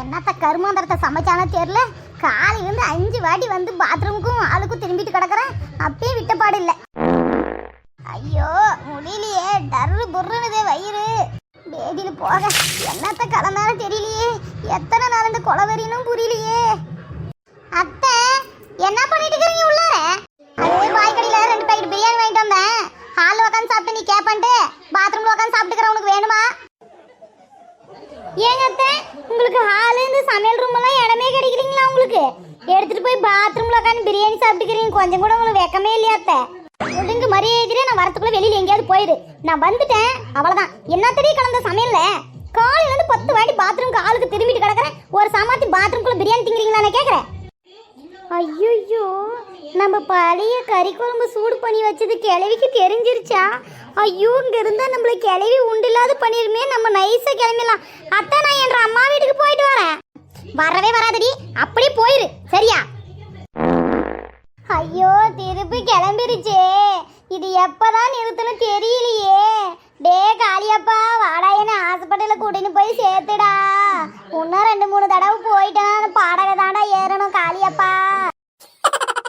என்னத்த கருமாந்திரத்தை சமைச்சானோ தெரியல. காலையிலேருந்து அஞ்சு வாட்டி வந்து பாத்ரூமுக்கும் ஆளுக்கும் திரும்பிட்டு கிடக்குறேன். அப்பயே விட்டப்பாடு இல்லை. ஐயோ முடியலையே. டர்ரு புர்ருனுதே வயிறு. பேதியில் போக. என்னத்த கிளம்பாலும் தெரியலையே. எத்தனை நாள் இந்த கொலவரினும் புரியலையே. அத்தை என்ன பண்ணிட்டு இருக்கிறீங்க உள்ளார? அதே வாய்க்கடியில் ரெண்டு பாக்கெட் பிரியாணி வாங்கிட்டு வந்தேன். ஹாலில் உட்காந்து சாப்பிட்டு நீ கேப்பன்ட்டு பாத்ரூமில் உட்காந்து சாப்பிட்டுக்கிற உனக்கு வேணுமா? ஏங்க அத்தை உங்களுக்கு சமையல் ரூம் எல்லாம் இடமே கிடைக்கிறீங்களா உங்களுக்கு? எடுத்துட்டு போய் பாத்ரூம்ல உட்காந்து பிரியாணி சாப்பிட்டுக்கிறீங்க. கொஞ்சம் கூட உங்களுக்கு வெக்கமே இல்லையா அத்தை? ஒழுங்கு மரியாதை நான் வரத்துக்குள்ள வெளியில எங்கேயாவது போயிரு. நான் வந்துட்டேன். அவ்வளவுதான். என்ன தெரிய கலந்த சமையல்ல? காலையில இருந்து பத்து வாட்டி பாத்ரூம்க்கு ஆளுக்கு திரும்பிட்டு கிடக்குறேன். ஒரு சாமாத்தி பாத்ரூம்குள்ள பிரியாணி திங்கிறீங்களா நான் கேக்குறேன். ஐயோ நம்ம பழைய கறி குழம்பு சூடு பண்ணி வச்சது கிளவிக்கு தெரிஞ்சிருச்சா? ஐயோ இங்க இருந்தா நம்மள கிளவி உண்டு இல்லாத பண்ணிருமே நம்ம நைஸா கிளம்பிடலாம். அத்தை நான் என்ற அம்மா வீட்டுக்கு போயிட்டு வரவே வராதடி. அப்படியே போயிரு. சரியா? ஐயோ திருப்பி கிளம்பிருச்சே. இது எப்பதான் நிறுத்தணும் தெரியலையே. டே காளியப்பா வாடா என்ன ஹாஸ்பிட்டலில் கூட்டின்னு போய் சேர்த்துடா. இன்னும் ரெண்டு மூணு தடவை போயிட்டேன் பாடகை தாண்டா ஏறணும் காளியப்பா.